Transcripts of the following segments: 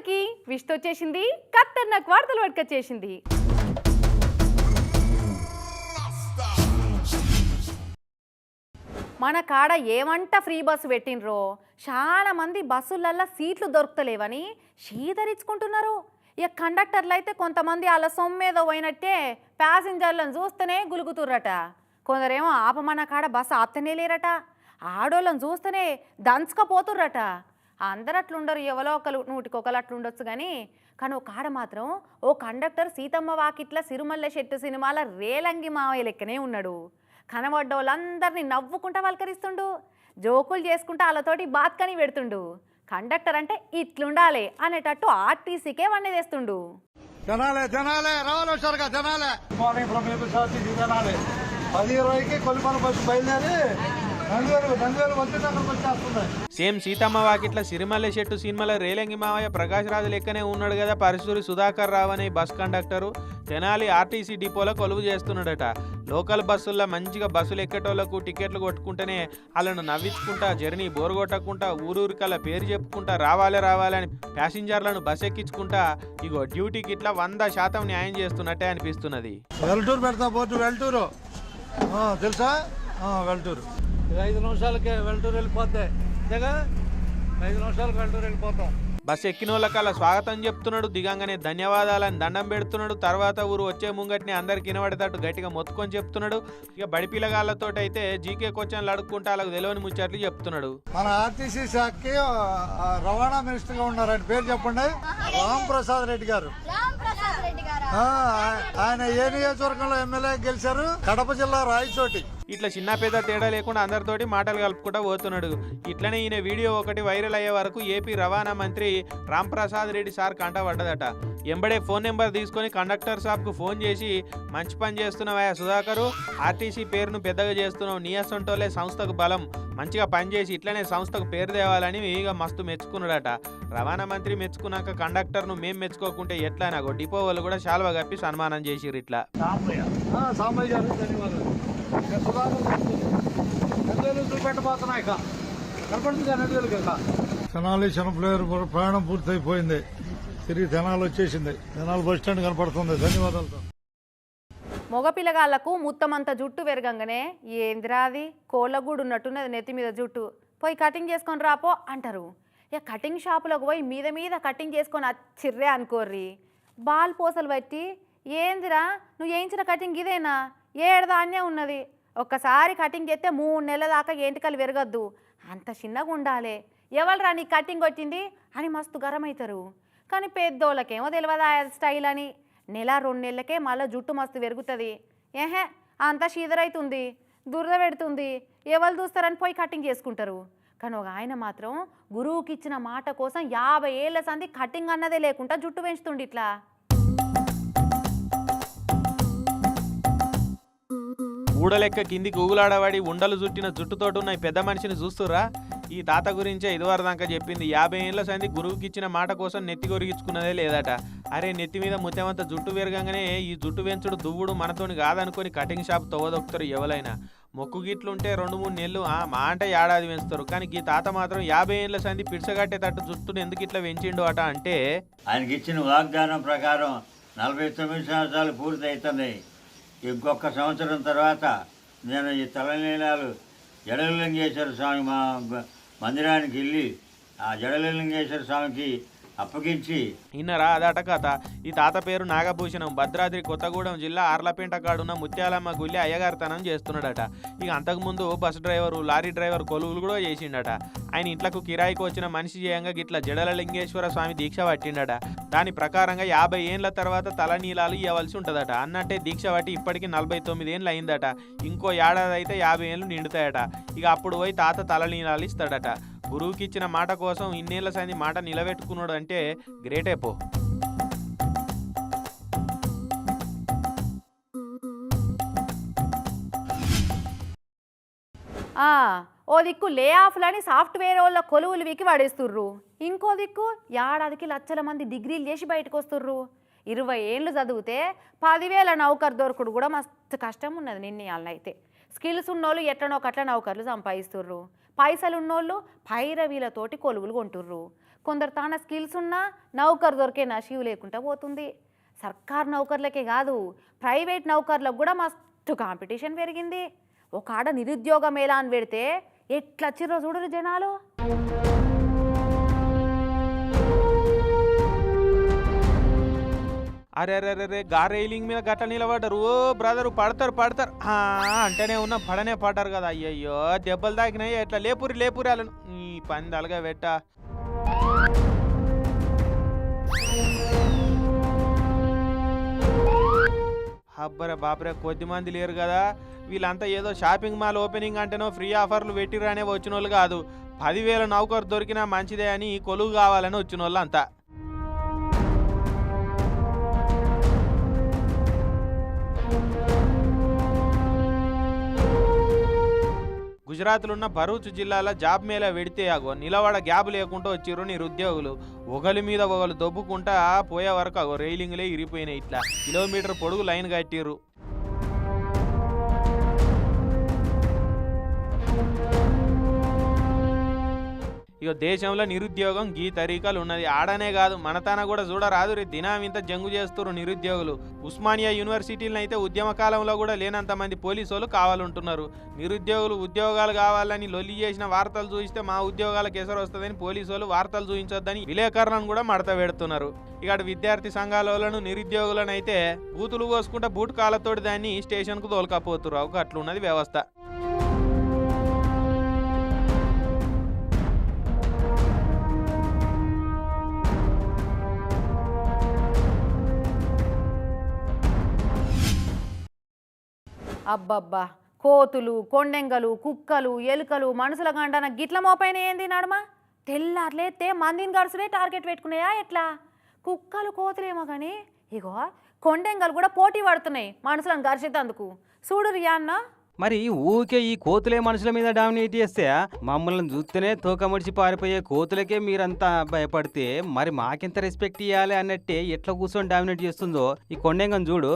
అందరికీ విష్టు వచ్చేసింది ఖతర్నాక్ వార్తలు పట్టుకొచ్చేసింది మన కాడ ఏమంట ఫ్రీ బస్సు పెట్టినరో చాలా మంది బస్సులల్లో సీట్లు దొరుకుతలేవని షీదరించుకుంటున్నారు. ఇక కండక్టర్లు అయితే కొంతమంది వాళ్ళ సొమ్మేదో పోయినట్టే ప్యాసింజర్లను చూస్తేనే గులుగుతుర్రట. కొందరేమో ఆపమన కాడ బస్సు ఆపుతనే లేరట. ఆడోళ్ళని చూస్తేనే దంచుకపోతుర్రట. అందరు అట్లుండరు ఎవరో ఒకరు నూటికొకరు అట్లుండొచ్చు కానీ కానీ ఒక కాడ మాత్రం ఓ కండక్టర్ సీతమ్మ వాకిట్ల సిరుమల్ల శెట్టు సినిమాల రేలంగి మావయ్య లెక్కనే ఉన్నాడు. కనబడ్డ వాళ్ళందరినీ నవ్వుకుంటా పలకరిస్తుండు జోకులు చేసుకుంటా వాళ్ళతోటి బాత్కని పెడుతుండు. కండక్టర్ అంటే ఇట్లుండాలి అనేటట్టు ఆర్టీసీకే వన్నె తెస్తుండు. జనాలే జనాలే రావాలి హుషారుగా జనాలే. మార్నింగ్ ఫ్రమ్ ఏపీ సార్కి జనాలే పది ఇరవైకి కొలిపన బస్సు బయలుదేరి సేమ్ సీతమ్మ వాకిట్ల సిరిమల్లె చెట్టు సినిమాల రేలంగి మావయ్య ప్రకాష్ రాజు లెక్కనే ఉన్నాడు కదా పరిసూరి సుధాకర్ రావు అనే బస్ కండక్టరు. తెనాలి ఆర్టీసీ డిపోలో కొలువు చేస్తున్నాడట. లోకల్ బస్సుల్లో మంచిగా బస్సులు ఎక్కేటోళ్ళకు టికెట్లు కొట్టుకుంటేనే వాళ్ళను నవ్వించుకుంటా జర్నీ బోరు కొట్టకుండా ఊరూరికల్లా పేరు చెప్పుకుంటా రావాలి రావాలి అని ప్యాసింజర్లను బస్ ఎక్కించుకుంటా ఇగో డ్యూటీకి ఇట్లా వంద శాతం న్యాయం చేస్తున్నట్టే అనిపిస్తున్నది. వెల్టూరు పెడతా బోర్డు వెల్టూరు తెలుసా? వెల్టూరు ఇది ఐదు నిమిషాలకే వెల్టూరు వెళ్ళిపోతే. అంతేగా ఐదు నిమిషాలకు వెల్టూరు వెళ్ళిపోతాం. బస్ ఎక్కిన వాళ్ళకల్లా స్వాగతం చెప్తున్నాడు దిగంగానే ధన్యవాదాలని దండం పెడుతున్నాడు. తర్వాత ఊరు వచ్చే ముంగటిని అందరికి వినబడేటట్టు గట్టిగా మొత్తుకొని చెప్తున్నాడు. ఇక బడి పిల్లగాళ్ళతో అయితే జీకే క్వశ్చన్లు అడుక్కుంటా వాళ్ళకి తెలియని ముచ్చట్లు చెప్తున్నాడు. మన ఆర్టీసీ శాఖకి రవాణా మినిస్టర్గా ఉన్నారు ఆయన పేరు చెప్పండి. రామ్ ప్రసాద్ రెడ్డి గారు? ఆయన ఏ నియోజకవర్గంలో ఎమ్మెల్యే గెలిచారు? కడప జిల్లా రాయచోటి. ఇట్లా చిన్న పెద్ద తేడా లేకుండా అందరితోటి మాటలు కలుపుకుంటా పోతున్నాడు. ఇట్లనే ఈయన వీడియో ఒకటి వైరల్ అయ్యే వరకు ఏపీ రవాణా మంత్రి రామ్ ప్రసాద్ రెడ్డి సార్ కంట పడ్డదట. ఎంబడే ఫోన్ నెంబర్ తీసుకొని కండక్టర్ షాప్కు ఫోన్ చేసి మంచి పని చేస్తున్నావా సుధాకరు ఆర్టీసీ పేరును పెద్దగా చేస్తున్నావు నీయసంటోలే సంస్థకు బలం. మంచిగా పనిచేసి ఇట్లనే సంస్థకు పేరు తేవాలని ఇక మస్తు మెచ్చుకున్నాడట. రవాణా మంత్రి మెచ్చుకున్నాక కండక్టర్ను మేం మెచ్చుకోకుంటే ఎట్లా నాకు డిపో వాళ్ళు కూడా శాల్వా కప్పి సన్మానం చేసిర్రు ఇట్లా. సాంబయ్య. ఆ, సాంబయ్య గారు ధన్యవాదాలు. ఇక తెనాలి చిన్నపిల్లేరు ప్రయాణం పూర్తయిపోయింది. తిరిగి తెనాలి వచ్చేసింది. తెనాలి బస్ స్టాండ్ కనపడుతుంది. ధన్యవాదాలు మగపిల్లగాళ్ళకు ముత్తమంత జుట్టు పెరగంగానే ఏందిరా అది? కోళ్ళగూడు ఉన్నట్టున్నది నెత్తి మీద జుట్టు. పోయి కటింగ్ చేసుకొని రాపో అంటారు. ఇక కటింగ్ షాపులకు పోయి మీద మీద కటింగ్ చేసుకొని చిర్రే అనుకోర్రి. బాల్ పూసలు బట్టి ఏందిరా? నువ్వు వేయించిన కటింగ్ ఇదేనా? ఏడదాన్నే ఉన్నది? ఒక్కసారి కటింగ్ చేస్తే మూడు నెలల దాకా ఏంటికలు పెరగద్దు అంత చిన్నగా ఉండాలి. ఎవరు నీ కటింగ్ వచ్చింది అని మస్తు గరం అవుతారు కానీ పెద్దోళ్ళకేమో తెలియదు ఆ స్టైల్ అని? నెల రెండు నెలలకే మళ్ళీ జుట్టు మస్తు పెరుగుతుంది ఏహే అంతా షీదరైతుంది దురద పెడుతుంది. ఎవరు చూస్తారని పోయి కటింగ్ చేసుకుంటారు. కానీ ఒక ఆయన మాత్రం గురువుకి ఇచ్చిన మాట కోసం యాభై ఏళ్ళ సంది కటింగ్ అన్నదే లేకుండా జుట్టు పెంచుతుండి ఇట్లా. ఊడలెక్క కిందికి ఊగులాడబడి ఉండలు చుట్టిన జుట్టుతోటున్న పెద్ద మనిషిని చూస్తురా ఈ తాత గురించే ఇదివరదాకా చెప్పింది. యాభై ఏళ్ళ సంది గురువుకిచ్చిన మాట కోసం నెత్తి కొరిగించుకున్నదే లేదట. అరే నెత్తి మీద ముత్యమంత జుట్టు పెరగంగానే ఈ జుట్టు పెంచుడు దువ్వుడు మనతోని కాదనుకొని కటింగ్ షాప్ తవ్వదొక్కుతారు ఎవరైనా మొక్కు గిట్లుంటే రెండు మూడు నెలలు మా అంటే ఏడాది పెంచుతారు కానీ ఈ తాత మాత్రం యాభై ఏళ్ళ సంది పిడిసగట్టేటట్టు జుట్టును ఎందుకు ఇట్లా పెంచిండు అట అంటే ఆయనకి ఇచ్చిన వాగ్దానం ప్రకారం నలభై తొమ్మిది సంవత్సరాలు పూర్తి అవుతున్నాయి ఇంకొక సంవత్సరం తర్వాత నేను ఈ తలనీలాలు జడలింగేశ్వర స్వామి మా మందిరానికి వెళ్ళి ఆ జడలింగేశ్వర స్వామికి అప్పగించి ఇన్నరా అదట కథ. ఈ తాత పేరు నాగభూషణం. భద్రాద్రి కొత్తగూడెం జిల్లా ఆర్లపేంట కాడున్న ముత్యాలమ్మ గుళ్ళి అయ్యగారితనం చేస్తున్నాడట. ఇక అంతకుముందు బస్ డ్రైవరు లారీ డ్రైవర్ కొలువులు కూడా చేసిండట. ఆయన ఇంట్లకు కిరాయికి వచ్చిన మనిషి చేయంగా గిట్ల జడల లింగేశ్వర స్వామి దీక్ష పట్టిండట. దాని ప్రకారంగా యాభై ఏండ్ల తర్వాత తలనీలాలు ఇవ్వవలసి ఉంటుందట. అన్నట్టే దీక్ష పట్టి ఇప్పటికి నలభై తొమ్మిది ఏండ్లు అయిందట. ఇంకో ఏడాది అయితే యాభై ఏండ్లు నిండుతాయట. ఇక అప్పుడు పోయి తాత తలనీలాలు ఇస్తాడట. గురువుకి ఇచ్చిన మాట కోసం ఇన్నేళ్ళ సంది మాట నిలబెట్టుకున్నాడు అంటే గ్రేటే పో. ఆ, ఓ దిక్కు లే ఆఫ్లని సాఫ్ట్వేర్ వాళ్ళ కొలువులు వీకి పడేస్తుర్రు. ఇంకో దిక్కు ఏడాదికి లక్షల మంది డిగ్రీలు చేసి బయటకు వస్తుర్రు ఇరవై ఏళ్ళు చదివితే పదివేల నౌకర్ దొరకడు కూడా మస్తు కష్టం ఉన్నది నిన్న అయితే స్కిల్స్ ఉన్నోళ్ళు ఎట్లనో కట్ల నౌకర్లు సంపాదిస్తుర్రు. పైసలు ఉన్నోళ్ళు పైరవీలతోటి కొలువులు కొంటుర్రు. కొందరు తాన స్కిల్స్ ఉన్నా నౌకరు దొరికే నషీవు లేకుండా పోతుంది. సర్కార్ నౌకర్లకే కాదు ప్రైవేట్ నౌకర్లకు కూడా మస్తు కాంపిటీషన్ పెరిగింది. ఒక ఆడ నిరుద్యోగ ఎలా అని పెడితే ఎట్లా వచ్చిర్రో చూడరు జనాలు? అరే అరే అరే, అరే గా రైలింగ్ మీద గట్ట నిలబడ్డారు. ఓ బ్రదరు పడతారు పడతారు. అంటేనే ఉన్నా పడనే పడ్డారు కదా. అయ్యయ్యో దెబ్బలు తాకినాయి ఎట్లా లేపురి లేపురి వాళ్ళను ఈ పని అలగా పెట్ట అబ్బర బాపరే కొద్ది మంది లేరు కదా. వీళ్ళంతా ఏదో షాపింగ్ మాల్ ఓపెనింగ్ అంటేనో ఫ్రీ ఆఫర్లు పెట్టిరనే వచ్చిన వాళ్ళు కాదు. పదివేల నౌకరు దొరికినా మంచిదే అని కొలువు కావాలని వచ్చిన వాళ్ళు అంతా గుజరాత్లో ఉన్న భరూచ్ జిల్లాలో జాబ్ మేళా వెడితే అగో నిలబడ గ్యాబ్ లేకుండా వచ్చిర్రు నిరుద్యోగులు. ఒకరి మీద ఒకరు దొబ్బుకుంటా పోయే వరకు అగో రైలింగ్లే ఇరిగిపోయినాయి ఇట్లా. కిలోమీటర్ పొడుగు లైన్ కట్టిర్రు. ఇక దేశంలో నిరుద్యోగం గీ తరీకాలు ఉన్నది. ఆడనే కాదు మనతాన కూడా చూడరాదు రే. దినం ఇంత జంగు చేస్తున్నారు నిరుద్యోగులు. ఉస్మానియా యూనివర్సిటీలను అయితే ఉద్యమ కాలంలో కూడా లేనంత మంది పోలీసు వాళ్ళు కావాలంటున్నారు. నిరుద్యోగులు ఉద్యోగాలు కావాలని లొల్లి చేసిన వార్తలు చూస్తే మా ఉద్యోగాలకు ఎసరు వస్తుందని పోలీసు వాళ్ళు వార్తలు చూపించొద్దని విలేకరులను కూడా మడత పెడుతున్నారు. ఇక విద్యార్థి సంఘాలలోనూ నిరుద్యోగులను అయితే బూతులు పోసుకుంటే బూట్ కాళ్ళతోటి దాన్ని స్టేషన్కు తోలుకపోతున్నారు ఒక అట్లున్నది వ్యవస్థ. అబ్బబ్బా. కోతులు కొండెంగలు కుక్కలు ఎలుకలు మనుషుల గంటన గిట్ల మోపైన ఏంది నడమ? తెల్లార్లేస్తే మందిని గడుసులే టార్గెట్ పెట్టుకున్నాయా ఎట్లా? కుక్కలు కోతులేమో కానీ ఇగో కొండెంగలు కూడా పోటీ పడుతున్నాయి మనుషులను గరిచేందుకు చూడు రియాన్న మరి ఊకే ఈ కోతులే మనుషుల మీద డామినేట్ చేస్తే మమ్మల్ని చూస్తేనే తోకముడిచి పారిపోయే కోతులకే మీరంతా భయపడితే మరి మాకెంత రెస్పెక్ట్ ఇవ్వాలి అన్నట్టే ఎట్లా కూర్చొని డామినేట్ చేస్తుందో ఈ కొండెంగం చూడు.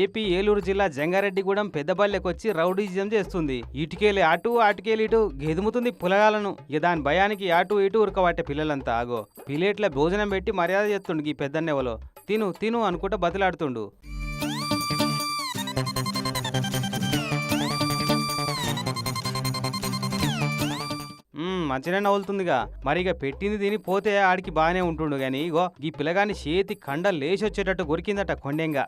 ఏపీ ఏలూరు జిల్లా జంగారెడ్డిగూడెం పెద్దపల్లెకొచ్చి రౌడీజం చేస్తుంది. ఇటుకేలి అటు అటుకేలి ఇటు గెదుముతుంది పులగాలను. ఇక దాని భయానికి అటు ఇటు ఉరకబట్టే పిల్లలంతా. ఆగో పిలేట్ల భోజనం పెట్టి మర్యాద చేస్తుండు ఈ పెద్దన్నెవలో. తిను తిను అనుకుంటా బతిలాడుతుండు. మంచిగానే నవ్వులుతుందిగా. మరి ఇక పెట్టింది తిని పోతే ఆడికి బాగానే ఉంటుండు గాని ఇగో ఈ పిల్లగాని చేతి కండ లేచి వచ్చేటట్టు కొరికిందట కొండెంగా.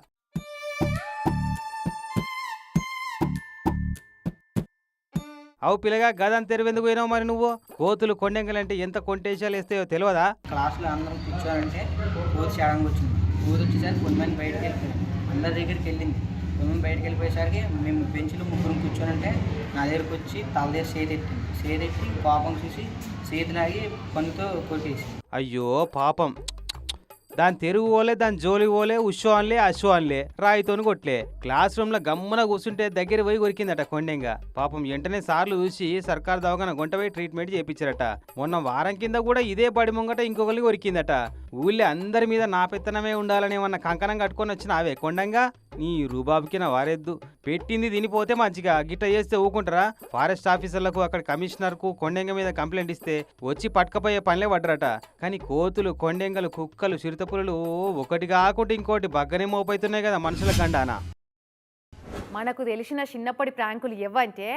అవు పిల్లగా గదని తెరువెందుకు పోయినావు మరి నువ్వు? కోతులు కొండెంగలంటే ఎంత కొంటేశాలు వేస్తాయో తెలియదా క్లాస్లో అందరం కూర్చోాలంటే ఊరి చేయడానికి వచ్చింది ఊరు వచ్చేసరికి కొంతమంది బయటకు వెళ్ళిపోయింది అందరి దగ్గరికి వెళ్ళింది. కొంతమంది బయటకు వెళ్ళిపోయేసరికి మేము బెంచ్లో ముగ్గురు కూర్చోనంటే నా దగ్గరకు వచ్చి తల దగ్గర చేతెట్టింది చేతెట్టి కోపం చూసి చేతిలాగి పన్నుతో కొట్టేసి. అయ్యో పాపం. దాని తెరుగు పోలే దాని జోలి పోలే ఉషో అన్లే అశో అన్లే రాయితోని కొట్లే. క్లాస్ రూమ్లో గమ్మున కూర్చుంటే దగ్గర పోయి కొరికిందట కొండెంగా. పాపం వెంటనే సార్లు చూసి సర్కార్ దవాఖాన గుంట పోయి ట్రీట్మెంట్ చేయించారట మొన్న వారం కింద కూడా ఇదే పడి ముంగట ఇంకొకరికి కొరికిందట. ఊళ్ళో అందరి మీద నా పెత్తనమే ఉండాలని ఏమన్నా కంకణం కట్టుకొని వచ్చిన అవే కొండంగా? నీ రూబాబుకి నా వారెద్దు. పెట్టింది తినిపోతే మంచిగా. గిట్ట చేస్తే ఊకుంటారా? ఫారెస్ట్ ఆఫీసర్లకు అక్కడ కమిషనర్కు కొండెంగ మీద కంప్లైంట్ ఇస్తే వచ్చి పట్టుకపోయే పనిలే పడ్డరట. కానీ కోతులు కొండెంగలు కుక్కలు చిరుత పులులు ఒకటి కాకుండా ఇంకోటి బగ్గనే మోపైతున్నాయి కదా మనుషుల గండానా. మనకు తెలిసిన చిన్నప్పటి ప్రాంకులు ఇవ్వంటే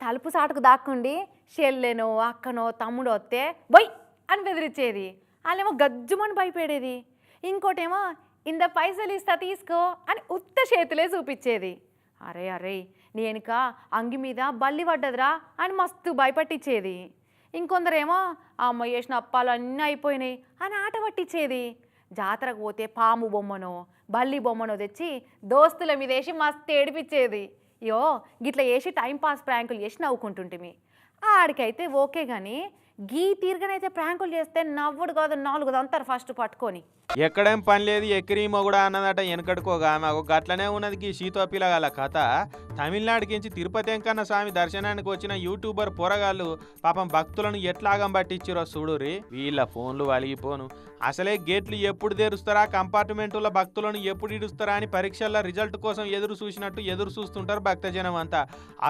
తలుపు సాటుకు దాక్కుండి చెల్లెనో అక్కనో తమ్ముడో వస్తే బొయ్ అని బెదిరించేది వాళ్ళేమో గజ్జుమని భయపడేది. ఇంకోటేమో ఇంత పైసలు ఇస్తా తీసుకో అని ఉత్త చేతులే చూపించేది. అరే అరే నేనుక అంగి మీద బల్లి పడ్డదిరా అని మస్తు భయపట్టించేది ఇంకొందరేమో అమ్మ చేసిన అప్పాలు అన్నీ అయిపోయినాయి అని ఆట పట్టించేది జాతరకు పోతే పాము బొమ్మనో బల్లి బొమ్మనో తెచ్చి దోస్తుల మీద వేసి మస్తు ఏడిపించేది. యో గిట్ల వేసి టైంపాస్ ప్రాంకులు చేసి నవ్వుకుంటుంటిమి. ఆడికైతే ఓకే కానీ గీ తీరుగానైతే ప్రాంకులు చేస్తే నవ్వుడు కాదు నాలుగు దంతారు ఫస్ట్ పట్టుకొని. ఎక్కడేం పని లేదు ఎక్కిరి మొగుడా అన్నదట వెనకడుకోగా మాకు గట్లనే ఉన్నది ఈ శీతోపిలగాల కథ. తమిళనాడుకించి తిరుపతి వెంకన్న స్వామి దర్శనానికి వచ్చిన యూట్యూబర్ పొరగాళ్ళు పాపం భక్తులను ఎట్లాగం పట్టించిరో చూడురి వీళ్ళ ఫోన్లు వలిగిపోను. అసలే గేట్లు ఎప్పుడు తెరుస్తారా కంపార్ట్మెంటుల భక్తులను ఎప్పుడు ఇడుస్తారా అని పరీక్షల రిజల్ట్ కోసం ఎదురు చూసినట్టు ఎదురు చూస్తుంటారు భక్తజనం అంతా.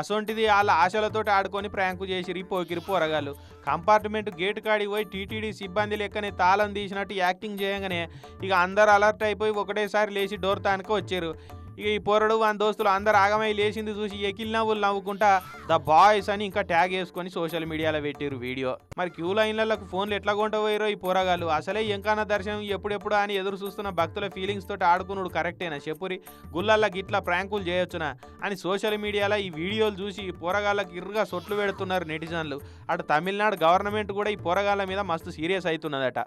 అసొంటిది వాళ్ళ ఆశలతోటి ఆడుకొని ప్రాంకు చేసిరి పోకిరి పొరగాళ్ళు. కంపార్ట్మెంట్ గేట్ కాడికి పోయి టీటీడీ సిబ్బంది లెక్కనే తాళం తీసినట్టు యాక్టింగ్ చేయగానే ఇక అందరు అలర్ట్ అయిపోయి ఒకటేసారి లేచి డోర్ తానికి వచ్చారు. ఇక ఈ పోరడు వాని దోస్తులు అందరు ఆగమై లేచింది చూసి ఎకిల్ నవ్వులు నవ్వుకుంటా ద బాయ్స్ అని ఇంకా ట్యాగ్ వేసుకొని సోషల్ మీడియాలో పెట్టారు వీడియో. మరి క్యూ లైన్లకు ఫోన్లు ఎట్లా కొంటపోయారో ఈ పోరగాళ్ళు. అసలే ఎంకాన దర్శనం ఎప్పుడెప్పుడు అని ఎదురు చూస్తున్న భక్తుల ఫీలింగ్స్ తోటి ఆడుకున్నాడు కరెక్టేనా? చెప్పురి గుళ్ళల్లో గిట్లా ప్రాంకులు చేయొచ్చునా? అని సోషల్ మీడియాలో ఈ వీడియోలు చూసి ఈ పోరగాళ్ళకి ఇరుగా సొట్లు పెడుతున్నారు నెటిజన్లు. అటు తమిళనాడు గవర్నమెంట్ కూడా ఈ పోరగాళ్ళ మీద మస్తు సీరియస్ అవుతున్నదట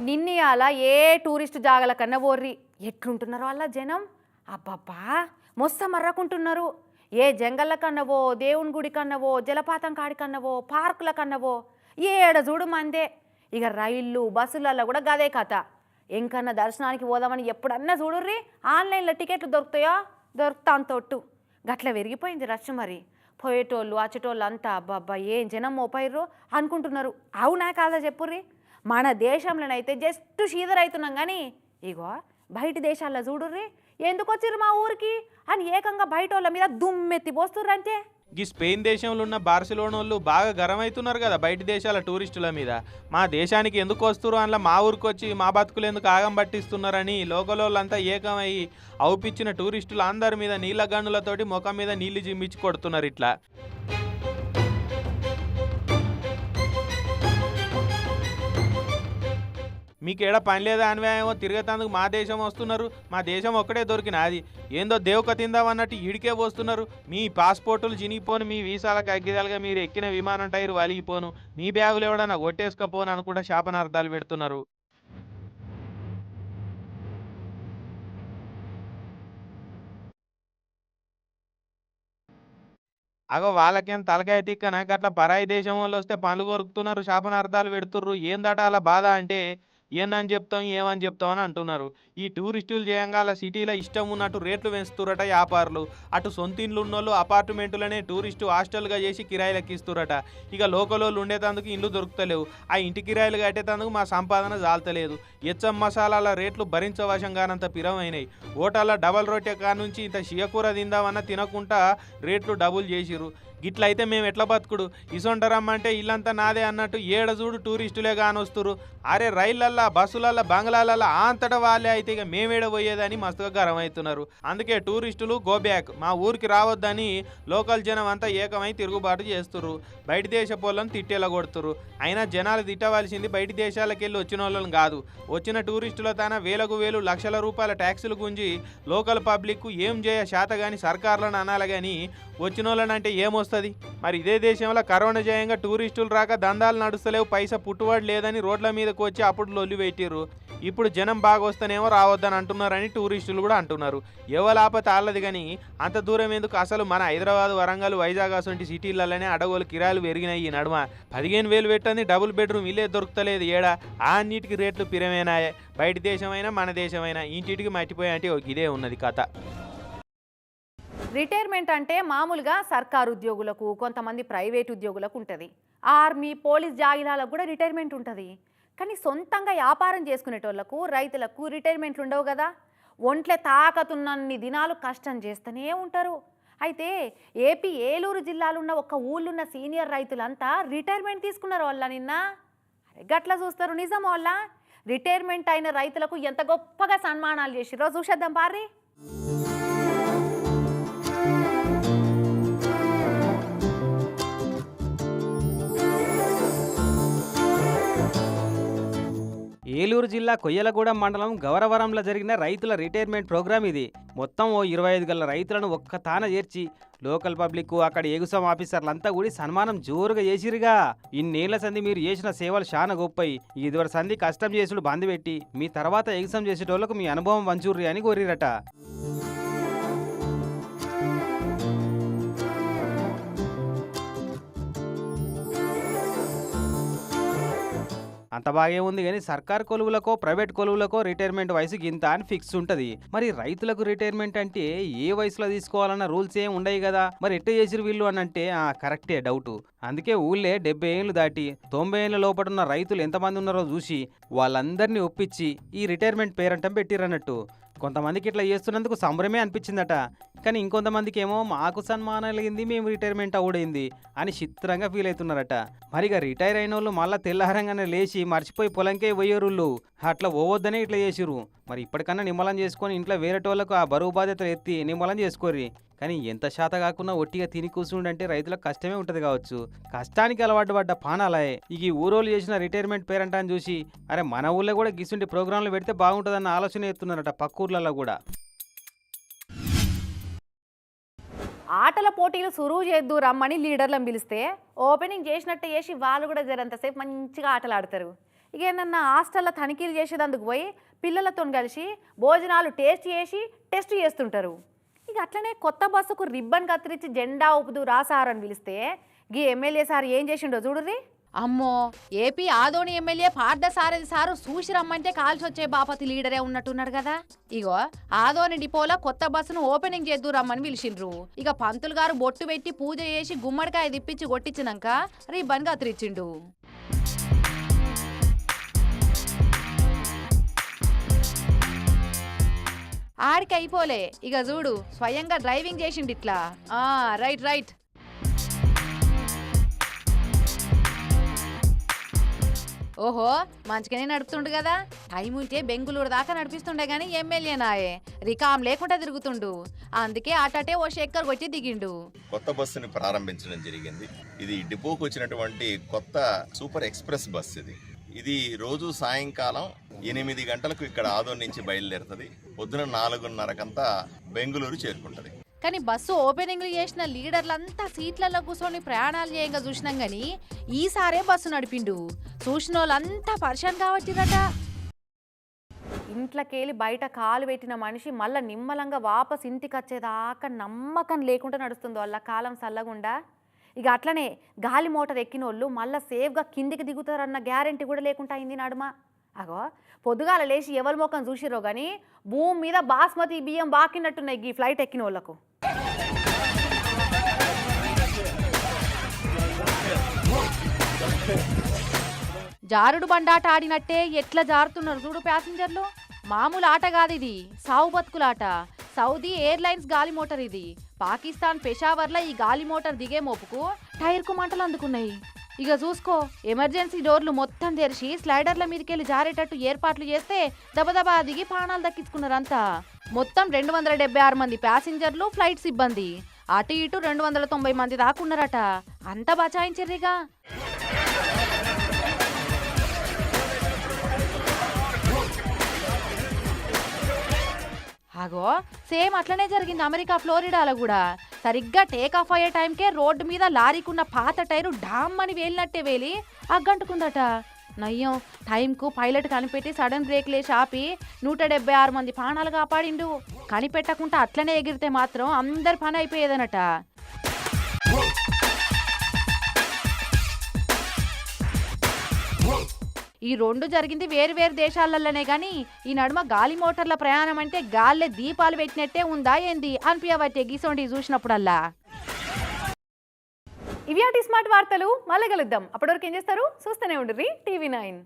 నిన్నయాల ఏ టూరిస్ట్ జాగల కన్నా ఓర్రి. ఎట్లుంటున్నారు వాళ్ళ జనం? అబ్బబ్బా మొస్త మర్రకుంటున్నారు ఏ జంగళ్ళ కన్నవో దేవుని గుడి కన్నవో జలపాతం కాడి కన్నవో పార్కుల కన్నవో ఏడ చూడు మందే. ఇక రైళ్ళు బస్సులలో కూడా గదే కథ. ఎంకన్నా దర్శనానికి పోదామని ఎప్పుడన్నా చూడుర్రి? ఆన్లైన్లో టికెట్లు దొరుకుతాయో? దొరుకుతాను తొట్టు గట్ల విరిగిపోయింది రష్ మరి. పోయేటోళ్ళు అచ్చేటోళ్ళు అంతా అబ్బబ్బా ఏం జనం మోపైర్రు అనుకుంటున్నారు. అవునా కాదా చెప్పుర్రి? మన దేశంలోనైతే జస్ట్ షీదర్ అవుతున్నాం కానీ ఇగో బయట దేశాల్లో చూడుర్రి ఎందుకు వచ్చిర్రు మా ఊరికి? అని ఏకంగా బయట వాళ్ళ మీద దుమ్మెత్తి పోస్తుర్రు గీ ఈ స్పెయిన్ దేశంలో ఉన్న బార్సిలోనోళ్ళు బాగా గరం అవుతున్నారు కదా బయట దేశాల టూరిస్టుల మీద. మా దేశానికి ఎందుకు వస్తున్నారు అందులో మా ఊరికి వచ్చి మా బతుకులు ఎందుకు ఆగం పట్టిస్తున్నారని లోకలోళ్ళంతా ఏకమై అవుపిచ్చిన టూరిస్టులు అందరి మీద నీళ్ళ గన్నులతోటి ముఖం మీద నీళ్ళు జిమ్మిచ్చి కొడుతున్నారు ఇట్లా. మీకు ఏడ పని లేదా అన్వయమో తిరగతందుకు మా దేశం వస్తున్నారు మా దేశం ఒక్కడే దొరికినది ఏందో దేవక తిందామన్నట్టు ఈడికే వస్తున్నారు మీ పాస్పోర్టులు చినిగిపోను మీ వీసాలకు అగ్గిదాలుగా మీరు ఎక్కిన విమానం టైర్ వలిగిపోను. మీ బ్యాగులు ఎవడన్నా కొట్టేసుకపోను అనుకుంటా శాపనార్థాలు పెడుతున్నారు. అగో వాళ్ళకేం తలకాయ తిక్కన? అట్లా పరాయి దేశం వాళ్ళు వస్తే పనులు కొరుకుతున్నారు శాపనార్థాలు పెడుతుర్రు. ఏందట అలా బాధ అంటే ఏందని చెప్తాం ఏమని చెప్తాం అని అంటున్నారు. ఈ టూరిస్టులు చేయంగా అలా సిటీలో ఇష్టం ఉన్నట్టు రేట్లు పెంచుతురట వ్యాపారులు. అటు సొంత ఇండ్లు ఉన్నోళ్ళు అపార్ట్మెంట్లనే టూరిస్టు హాస్టల్గా చేసి కిరాయిలకు ఇస్తురట. ఇక లోకలోళ్ళు ఉండేటందుకు ఇండ్లు దొరుకుతలేవు. ఆ ఇంటి కిరాయిలు కట్టేటందుకు మా సంపాదన జాలతలేదు. ఎచ్చం మసాలాల రేట్లు భరించవశంగానంత పిరమైనాయి. హోటల్లో డబల్ రొట్టె కానుంచి ఇంత షియకూర తిందామన్నా తినకుండా రేట్లు డబుల్ చేసిరు గిట్లయితే మేము ఎట్లా బతుకుడు? ఇసొంటరమ్మంటే ఇల్లంతా నాదే అన్నట్టు ఏడ చూడు టూరిస్టులే కానొస్తురు అరే రైళ్ళల్లా బస్సులల్లా బంగ్లాలల్లా అంతటా వాళ్ళే అయితే ఇక మేమేడ పోయేదని మస్తుగా గరం అవుతున్నారు అందుకే టూరిస్టులు గో బ్యాక్. మా ఊరికి రావద్దని లోకల్ జనం అంతా ఏకమై తిరుగుబాటు చేస్తుర్రు. బయట దేశ పోలను తిట్టేలా కొడుతురు అయినా జనాలు తిట్టవలసింది బయట దేశాలకు వెళ్ళి వచ్చిన వాళ్ళని కాదు. వచ్చిన టూరిస్టుల తన వేలకు వేలు లక్షల రూపాయల ట్యాక్సులు గుంజి లోకల్ పబ్లిక్ ఏం చేయ శాతగాని సర్కార్లను అనాలి కానీ వచ్చిన వాళ్ళనంటే వస్తుంది. మరి ఇదే దేశంలో కరోనా జయంగా టూరిస్టులు రాక దందాలు నడుస్తలేవు పైసా పుట్టుబడి లేదని రోడ్ల మీదకు వచ్చి అప్పుడు లొల్లి పెట్టిర్రు ఇప్పుడు జనం బాగా వస్తేనేమో రావద్దని అంటున్నారని టూరిస్టులు కూడా అంటున్నారు. ఎవలాపత ఆళ్ళది కానీ అంత దూరం ఎందుకు? అసలు మన హైదరాబాద్ వరంగల్ వైజాగ్ అసొంటి సిటీలలోనే అడగోలు కిరాయిలు పెరిగినాయి ఈ నడుమ. పదిహేను వేలు పెట్టండి డబుల్ బెడ్రూమ్ ఇల్లే దొరుకుతలేదు ఏడా? ఆ అన్నిటికి రేట్లు పిరమేనాయే బయట దేశమైనా మన దేశమైనా ఇంటికి మర్చిపోయా అంటే ఒక ఇదే ఉన్నది కథ. రిటైర్మెంట్ అంటే మామూలుగా సర్కారు ఉద్యోగులకు కొంతమంది ప్రైవేట్ ఉద్యోగులకు ఉంటుంది. ఆర్మీ పోలీస్ జాగిరాలకు కూడా రిటైర్మెంట్ ఉంటుంది. కానీ సొంతంగా వ్యాపారం చేసుకునేటోళ్ళకు రైతులకు రిటైర్మెంట్లు ఉండవు కదా. ఒంట్లే తాకతున్నన్ని దినాలు కష్టం చేస్తూనే ఉంటారు. అయితే ఏపీ ఏలూరు జిల్లాలో ఉన్న ఒక ఊళ్ళున్న సీనియర్ రైతులంతా రిటైర్మెంట్ తీసుకున్నారు వాళ్ళ నిన్న. అరే గట్లా చూస్తారు నిజం వాళ్ళ? రిటైర్మెంట్ అయిన రైతులకు ఎంత గొప్పగా సన్మానాలు చేసిరో చూసేద్దాం పారి ఏలూరు జిల్లా కొయ్యలగూడెం మండలం గౌరవరంలో జరిగిన రైతుల రిటైర్మెంట్ ప్రోగ్రాం ఇది. మొత్తం ఓ ఇరవై ఐదు గల రైతులను ఒక్క తాన చేర్చి లోకల్ పబ్లిక్ అక్కడ ఎగుసం ఆఫీసర్లంతా కూడి సన్మానం జోరుగా చేసిరుగా ఇన్నేళ్ళ సంధి మీరు చేసిన సేవలు చాలా గొప్పయి. ఇదివర సంధి కష్టం చేసుడు బంద్ పెట్టి మీ తర్వాత ఎగుసం చేసేటోళ్ళకు మీ అనుభవం వంచూర్రి అని కోరిరట. అంత బాగే ఉంది కానీ సర్కార్ కొలువులకో ప్రైవేట్ కొలువులకో రిటైర్మెంట్ వయసు గింత అని ఫిక్స్ ఉంటుంది. మరి రైతులకు రిటైర్మెంట్ అంటే ఏ వయసులో తీసుకోవాలన్న రూల్స్ ఏం ఉండవు కదా? మరి ఎట్ట చేసిరు వీళ్ళు అని అంటే ఆ, కరెక్టే డౌట్. అందుకే ఊళ్ళే డెబ్బై ఏళ్ళు దాటి తొంభై ఏళ్ళ లోపల ఉన్న రైతులు ఎంతమంది ఉన్నారో చూసి వాళ్ళందరినీ ఒప్పించి ఈ రిటైర్మెంట్ పేరంటం పెట్టిరన్నట్టు కొంతమందికి ఇట్లా చేస్తున్నందుకు సంబరమే అనిపించిందట. కానీ ఇంకొంతమందికి ఏమో మాకు సన్మానం కలిగింది మేము రిటైర్మెంట్ అవుడైంది అని చిత్రంగా ఫీల్ అవుతున్నారట. మరిగా రిటైర్ అయిన వాళ్ళు మళ్ళీ తెల్లహారంగానే లేచి మర్చిపోయి పొలంకే పోయేరుళ్ళు. అట్లా పోవద్దనే ఇట్లా చేసిరు మరి ఇప్పటికన్నా నిమ్మలం చేసుకొని ఇంట్లో వేరేటోళ్ళకు ఆ బరువు బాధ్యతలు ఎత్తి నిమ్మలం చేసుకోరి కానీ ఎంత శాత కాకుండా ఒట్టిగా తిని కూర్చుండంటే రైతులకు కష్టమే ఉంటుంది కావచ్చు. కష్టానికి అలవాటు పడ్డ పానాలే. ఇక ఈ ఊరోళ్ళు చేసిన రిటైర్మెంట్ పేరంట అని చూసి అరే మన ఊళ్ళో కూడా గిసుంటి ప్రోగ్రాంలు పెడితే బాగుంటుందన్న ఆలోచన ఎత్తున్నారట పక్క ఊర్లలో కూడా. ఆటల పోటీలు సురువు చేద్దు రమ్మని లీడర్లను పిలిస్తే ఓపెనింగ్ చేసినట్టు చేసి వాళ్ళు కూడా జరంతసేపు మంచిగా ఆటలు ఆడతారు ఇక ఏందన్నా హాస్టల్లో తనిఖీలు చేసేదందుకు పోయి పిల్లలతో కలిసి భోజనాలు టేస్ట్ చేసి టెస్ట్ చేస్తుంటారు. ఇక అట్లనే కొత్త బస్సుకు రిబ్బన్ కత్తిరించి జెండా ఊపుదు అని పిలిస్తే గీ ఎమ్మెల్యే సార్ ఏం చేసిండో చూడుర్రి? అమ్మో AP Adoni MLA Partha Sarathi sir చూసి రమ్మంటే కాల్చి వచ్చే బాపతి లీడరే ఉన్నట్టున్నాడు కదా. ఇగో ఆదోని డిపోలో కొత్త బస్సును ఓపెనింగ్ చేద్దు రమ్మని పిలిచిండ్రు. ఇక పంతులు గారు బొట్టు పెట్టి పూజ చేసి గుమ్మడికాయ తిప్పించి కొట్టించినాక రిబ్బన్ కత్తిరించిండు. ఆడికి అయిపోలే. ఇక చూడు స్వయంగా డ్రైవింగ్ చేసిండు ఇట్లా. ఆ రైట్ రైట్. ఓహో మంచిగానే నడుపుతుండు కదా. టైం ఉంటే బెంగుళూరు దాకా నడిపిస్తుండే గానీ ఎమ్మెల్యే నాయే. రికామ్ లేకుండా తిరుగుతుండు. అందుకే అటటే ఓ షెక్కర్ కొట్టి దిగిండు. కొత్త బస్సుని ప్రారంభించడం జరిగింది. ఇది డిపోకు వచ్చినటువంటి కొత్త సూపర్ ఎక్స్ప్రెస్ బస్ ఇది. ఇది రోజు సాయంకాలం ఎనిమిది గంటలకు ఇక్కడ ఆదోన్ నుంచి బయలుదేరుతుంది. పొద్దున నాలుగున్నరకంతా బెంగళూరు చేరుకుంటది. కానీ బస్సు ఓపెనింగ్లు చేసిన లీడర్లంతా సీట్లలో కూర్చొని ప్రయాణాలు చేయంగా చూసినాం గానీ ఈసారే బస్సు నడిపిండు. చూసిన వాళ్ళంతా పరిశాన్ కావచ్చిరట ఇంట్లోకెళ్ళి బయట కాలు పెట్టిన మనిషి మళ్ళీ నిమ్మలంగా వాపస్ ఇంటికి వచ్చేదాకా నమ్మకం లేకుండా నడుస్తుంది వాళ్ళ కాలం చల్లగుండా ఇక అట్లనే గాలి మోటార్ ఎక్కిన వాళ్ళు మళ్ళీ సేఫ్గా కిందికి దిగుతారన్న గ్యారెంటీ కూడా లేకుండా అయింది నడుమ. అగో పొద్దుగాల లేచి ఎవరి ముఖం చూసిరో కానీ భూమి మీద బాస్మతి బియ్యం బాకినట్టున్నాయి ఈ ఫ్లైట్ ఎక్కిన వాళ్ళకు జారుడు బండాట ఆడినట్టే ఎట్లా జారుతున్నారు చూడు ప్యాసింజర్లు? మామూలు ఆట కాదు ఇది. సావు బతుకులాట. సౌదీ ఎయిర్లైన్స్ గాలి మోటార్ ఇది. పాకిస్తాన్ పెషావర్లో ఈ గాలి మోటార్ దిగే మోపుకు టైర్కు మంటలు అందుకున్నాయి. ఇక చూసుకో ఎమర్జెన్సీ డోర్లు మొత్తం తెరిచి స్లైడర్ల మీదకెళ్ళి జారేటట్టు ఏర్పాట్లు చేస్తే దబదబా దిగి ప్రాణాలు దక్కించుకున్నారంతా. మొత్తం రెండు వందల డెబ్బై ఆరు మంది ప్యాసింజర్లు ఫ్లైట్ సిబ్బంది. అటు ఇటు రెండు వందల తొంభై మంది దాకున్నారట అంతా బచాయించర్రిగా. అగో సేమ్ అట్లనే జరిగింది అమెరికా ఫ్లోరిడాలో కూడా. సరిగ్గా టేక్ ఆఫ్ అయ్యే టైంకే రోడ్డు మీద లారీకున్న పాత టైరు డామ్ అని వేలినట్టే వేలి అగ్గంటుకుందట. నయ్యం టైంకు పైలట్ కనిపెట్టి సడన్ బ్రేక్ లేచి ఆపి నూట డెబ్బై ఆరు మంది ప్రాణాలు కాపాడిండు. కనిపెట్టకుండా అట్లనే ఎగిరితే మాత్రం అందరి పని అయిపోయేదనట. ఈ రెండు జరిగింది వేరు వేరు దేశాలలోనే కానీ ఈ నడుమ గాలి మోటార్ల ప్రయాణం అంటే గాల్లే దీపాలు పెట్టినట్టే ఉందా ఏంది అనిపించబట్టే గీసోండి చూసినప్పుడల్లా. ఇవి స్మార్ట్ వార్తలు మళ్ళీ కలుద్దాం. అప్పటివరకు ఏం చేస్తారు? చూస్తూనే ఉండరు టీవీ నైన్.